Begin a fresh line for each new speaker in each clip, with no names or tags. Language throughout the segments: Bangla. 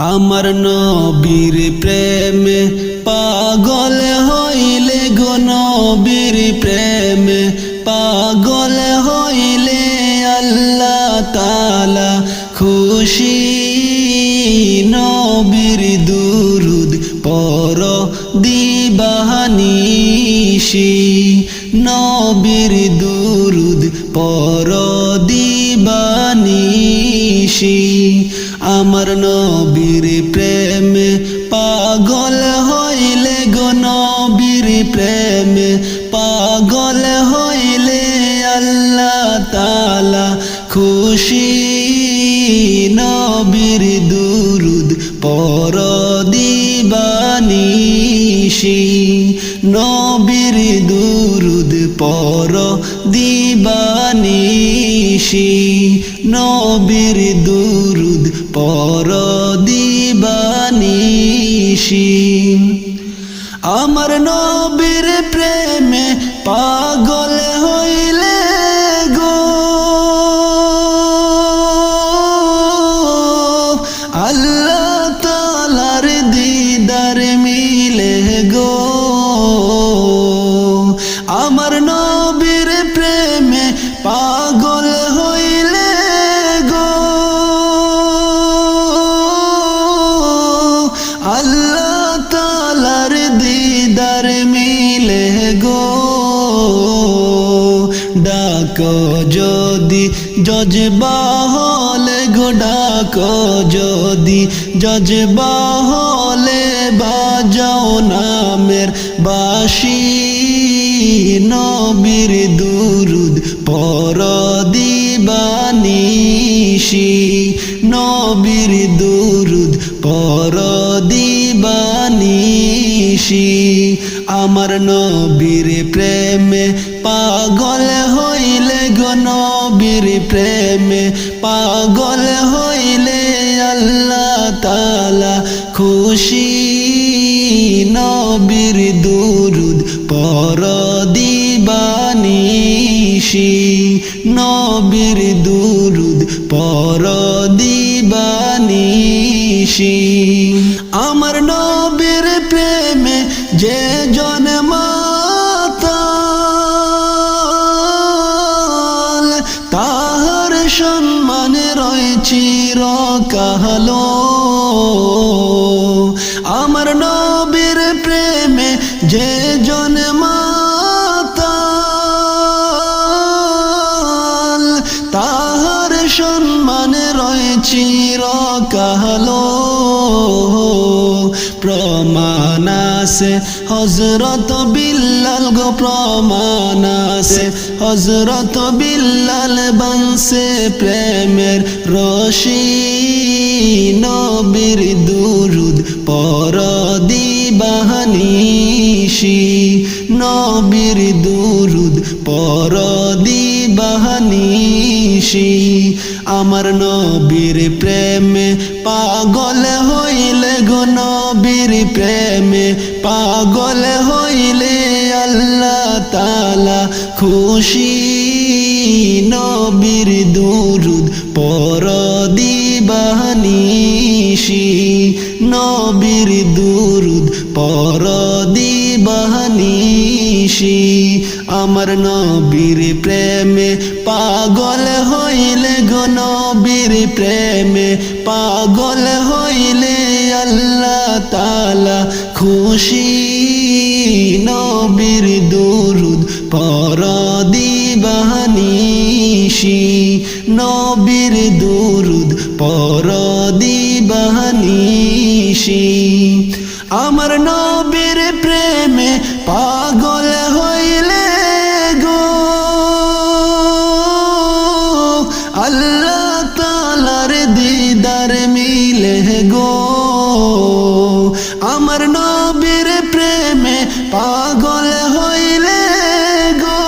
আমার নবীর প্রেমে পাগল হইলে গো নবীর প্রেমে পাগল হইলে আল্লাহ তালা খুশি। নবীর দুরুদ পর দিবাহানিশি। নবীর দুরুদ পর দিবানিশি আমার নবীর প্রেমে পাগল হইলে গো নবীর প্রেমে পাগল হইলে আল্লাহ তালা খুশি। নবীর দুরুদ পর দিবানিশি নবীর দুরুদ পর দিবানিশি নবীর দুরুদ পর দিবানিশি আমার নবীর প্রেমে পাগল হইলে আল্লাহ তালার দিদার মিলে গো। ডাক যদি জজবা হলে গো, ডাক যদি জজবা হলে বাজাও নামের বাসি। নবীর দুরুদ পর দিবানিশি। নবীর দুরুদ পর দিবানিশি আমার নবীর প্রেমে পাগল হইলে গো নবীর প্রেমে পাগল হইলে আল্লাহ তালা খুশি। নবীর দুরুদ পর দিবানিশি নবীর দুরুদ পর দিবানিশি আমার নবীর প্রেমে যে জন মাতা তাহার সম্মানে রয়েছি রকালো প্রমাণ আছে। হজরত বিল্লাল গো প্রমাণ আছে। হজরত বিল্লাল বংশে প্রেমের রশি। নবীর দুরুদ পর দিবাহানিশি নবীর দুরুদ পর দিবাহানিশি আমার নবীর প্রেমে পাগল হইলে গো প্রেমে পাগল হইলে আল্লাহ তালা খুশি। নবীর দুরুদ পর দিবাহানিশি নবীর দুরুদ পর দিবাহানিশি আমার নবীর প্রেমে পাগল হইলে গো নবীর প্রেমে পাগল হইলে তালা খুশি নবীর দুরুদ পর দিবাহানিশি নবীর দুরুদ পর দিবাহানিশি আমার নবীর পাগল হইলে গো।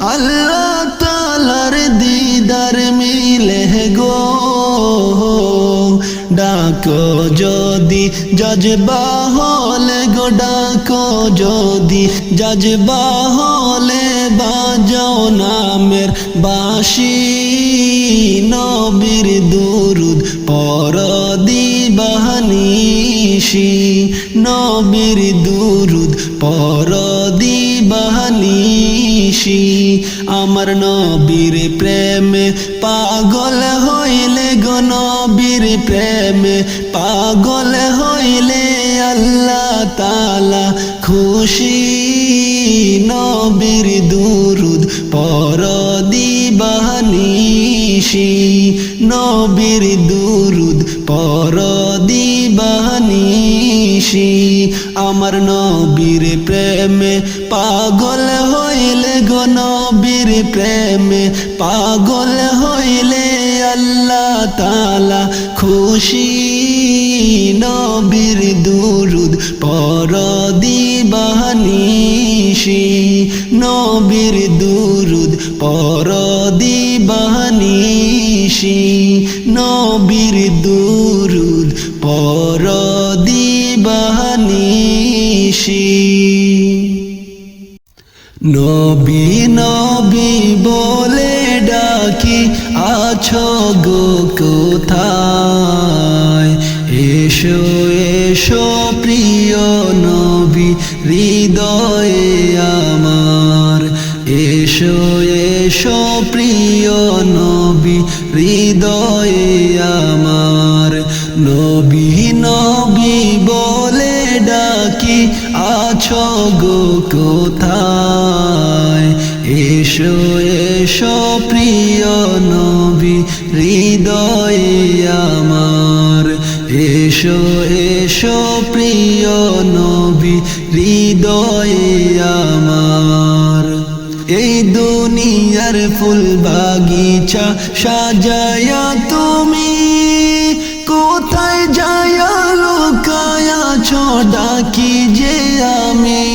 আল্লাহ তালার দিদার মিলে গো। ডাকো যদি, জজবা হলে গো, ডাকো যদি, জজবা হলে বাজাও নামের বাসি নবীর দুরুদ পর দিবাহানিসি নবীর দুরুদ পর দিবাহানিসি আমার নবীর প্রেমে পাগল হইলে গো নবীর প্রেমে, পাগল হইলে আল্লাহ তালা খুশি। নবীর দুরুদ পর দিবাহানিসি নবীর দুরুদ পর দিবাহানিসি আমার নবীর প্রেমে পাগল হইলে গো নবীর প্রেমে। পাগল হইলে আল্লাহ তালা খুশি। নবীর দুরুদ পর দিবাহানিসি নবীর দুরুদ পর দিবাহানিসি নবীর দুরুদ পর দিবাহানিসি নবী নবী বলে ডাকি, আছো গো কোথায়? এসো এসো প্রিয় নবী, হৃদয়ে আমার। এসো এসো প্রিয় নবী, হৃদয়ে আমার। নবী নবী ডাকি, আছো গো কোথায়? এসো এসো প্রিয় নবী, হৃদয়ে আমার। এসো এসো প্রিয় নবী, হৃদয়ে আমার। এই দুনিয়ার ফুল বাগিচা সাজায়া তুমি ডাকি যে আমি?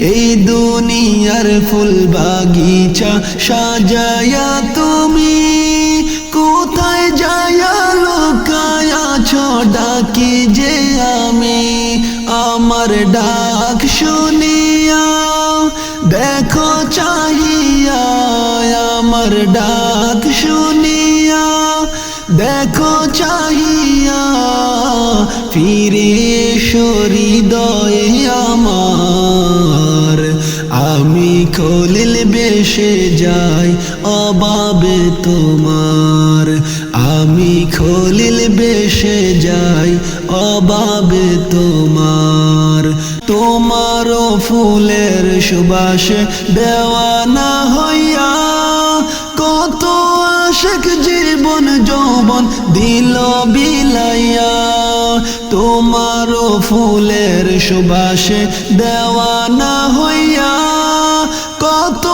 এই দুনিয়ার ফুল বাগিচা সাজায়া তুমি। কোথায় যায়া লুকায়াছ ডাকি যে আমি? আমার ডাক শুনিয়া, দেখো চাহিয়া, আমার ডাক শুনিয়া, দেখো চাহিয়া হৃদয়ে আমার। আমি খলিল বেশে যাই অবাবে তোমার। আমি খলিল বেশে যাই অবাবে তোমার। তোমারও ফুলের সুবাসে দেওয়ানা হইয়া কত আশেক জীবন যৌবন দিল বিলাইয়া। তোমারও ফুলের সুবাসে দেওয়ানা হইয়া কত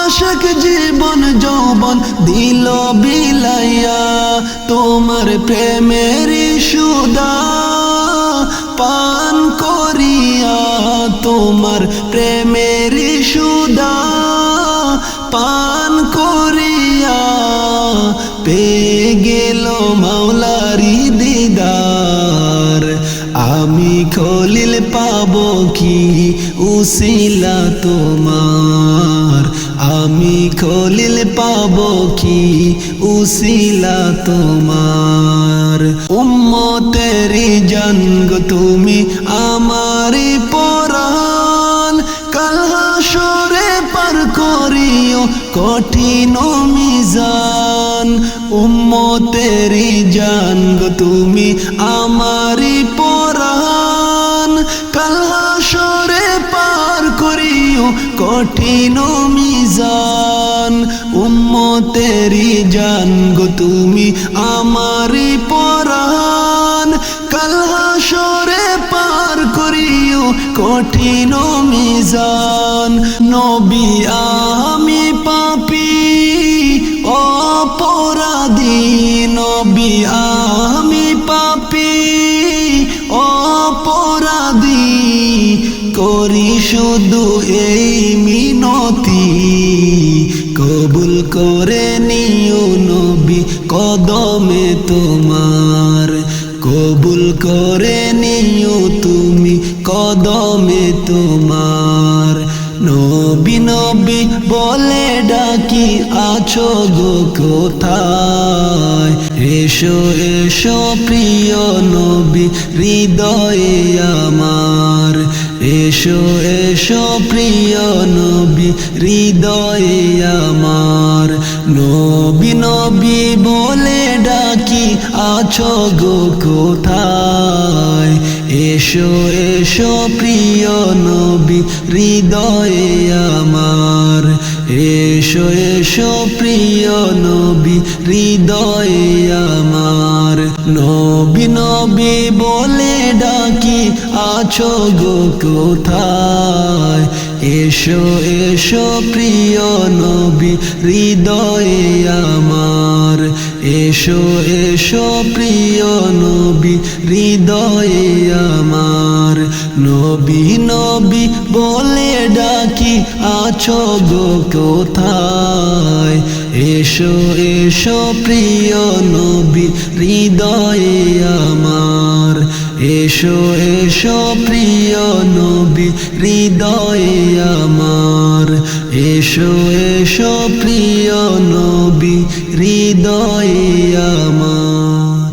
আশেক জীবন যৌবন দিল বিলাইয়া। তোমার প্রেমের সুদা পান করিয়া তোমার প্রেমের সুদা পাব কি উসিলা তোমার? আমি খলিল পাব কি উসিলা তোমার? উম্মতেরি জঙ্গ তুমি আমারি পরাণ। কালহাসরে পার করিও কঠিন মিজান। উম্মতেরি জঙ্গ তুমি আমারি কঠিন মিজান উম্মতেরি জান গো তুমি আমারি পরাণ। কালহাসরে পার করিও কঠিন মিজান নবী করি শুধু এই মিনতি। কবুল করে নিও নবী কদমে তোমার। কবুল করে নিও তুমি কদমে তোমার। নবী নবী বলে ডাকি, আছো গো কোথায়? এসো এসো প্রিয় নবী, হৃদয়ে আমার। এসো এসো প্রিয় নবী, হৃদয়ে আমার। নবী নবী বলে ডাকি, আছো গো কোথায়? এসো এসো প্রিয় নবী, হৃদয়ে আমার। এসো এসো প্রিয় নবী, হৃদয়ে আমার। নবী নবী বলে আছো গো কোথায়? এসো এসো প্রিয় নবী, হৃদয়ে আমার। এসো এসো প্রিয় নবী, হৃদয়ে আমার। নবী নবী বলে ডাকি, আছো গো কোথায়? এসো এসো প্রিয় নবী, হৃদয়ে আমার। এসো এসো প্রিয় নবী, হৃদয়ে আমার। এসো এসো প্রিয় নবী, হৃদয়ে আমার।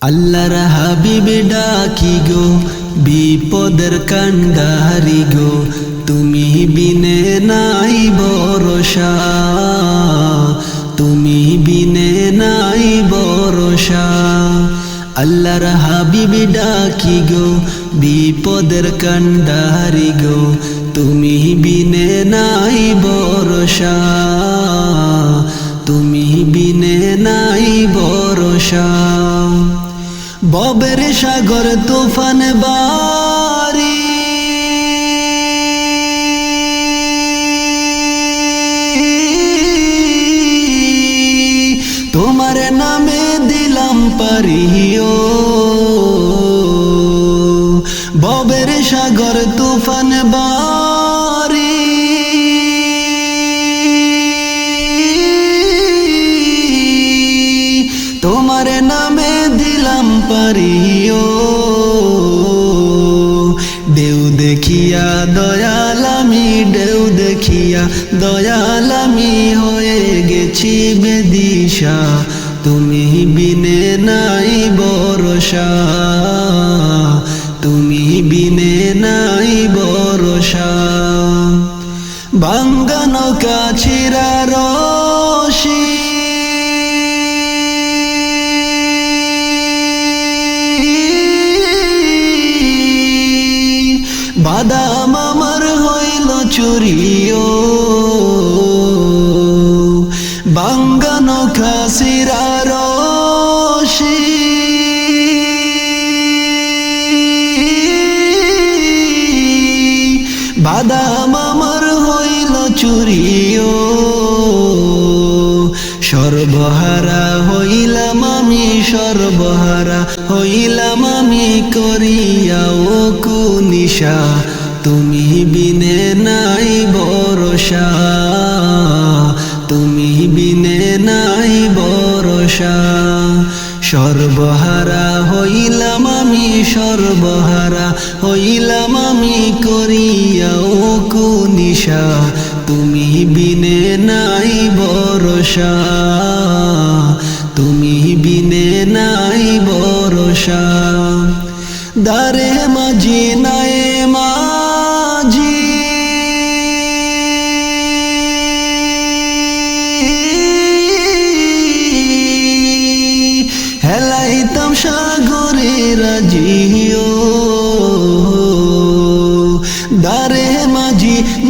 আল্লাহর হাবিব ডাকি গো, বিপদের কান্ডারি গো, তুমি বিনে নাই ভরসা। তুমি বিনে নাই ভরসা। আল্লাহর হাবিবি ডাকি গো বিপদের কান্ডারি গো তুমি বিনে নাই বরসা তুমি বিনে নাই বরসা ববের সাগর তুফান বারি বারি তোমার নামে দিলাম পারিও। দেউ দেখিয়া দয়ালামি দেউ দেখিয়া দয়ালামি হয়ে গেছি বেদিশা। তুমি বিনে নাই বরসা। তুমি বিনে নাই বাঙ্গানো কাছিরা রশি বাদাম আমার হইল চুরিও। সর্বহারা হইলাম আমি, সর্বহারা হইলাম আমি করিয়া, ও কুনিশা, তুমি বিনে নাই বরসা তুমি বিনে নাই বরসা সর্বহারা হইলাম সর্বহারা, হইলাম আমি করিয়া ও কুনিশা তুমি বিনে নাই বরসা তুমি বিনে নাই বরসা দারে মাঝি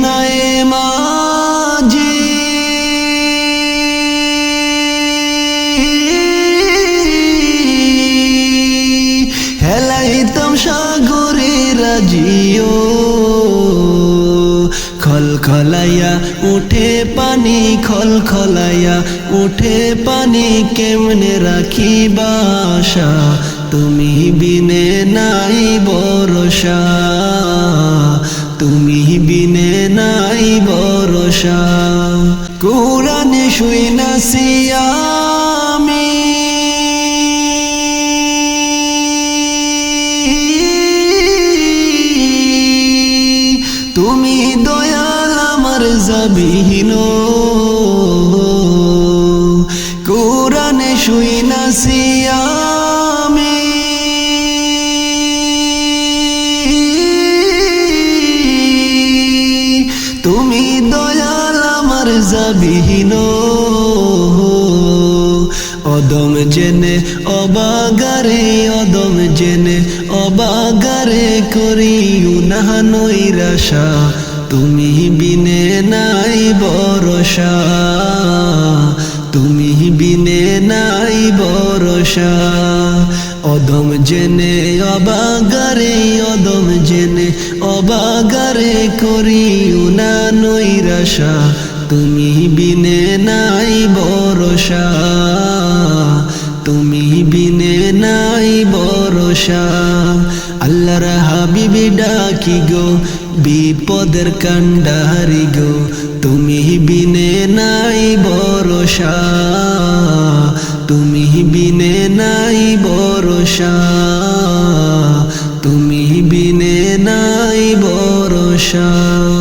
মাঝি মাঝি হেলাইতাম সাগরে রাজিও খলখলাইয়া উঠে পানি খলখলাইয়া উঠে পানি কেমনে রাখি বাসা তুমি বিনে নাই বরসা তুমি বিনে নাই ভরসা। কোরআনে শুই আমি তুমি দয়াল আমার যাবিহীন কোরআনে শুই নাসি দয়াল আমার যাবিহীন অদম জেনে অবাগারে, অদম জেনে অবাগারে করি উনাহা নৈরাশা তুমি বিনে নাই বরসা তুমি বিনে নাই বরসা অদম জেনে অবাগারে, অদম জেনে অবাগারে করি উনা নৈরাশা, তুমি বিনে নাই বরসা তুমি বিনে নাই বরসা আল্লাহর হাবিবি ডাকি গো, বিপদের কান্ডারি গো, তুমি বিনে নাই বরসা তুমি বিনে নাই বরসা তুমি বিনে নাই বরসা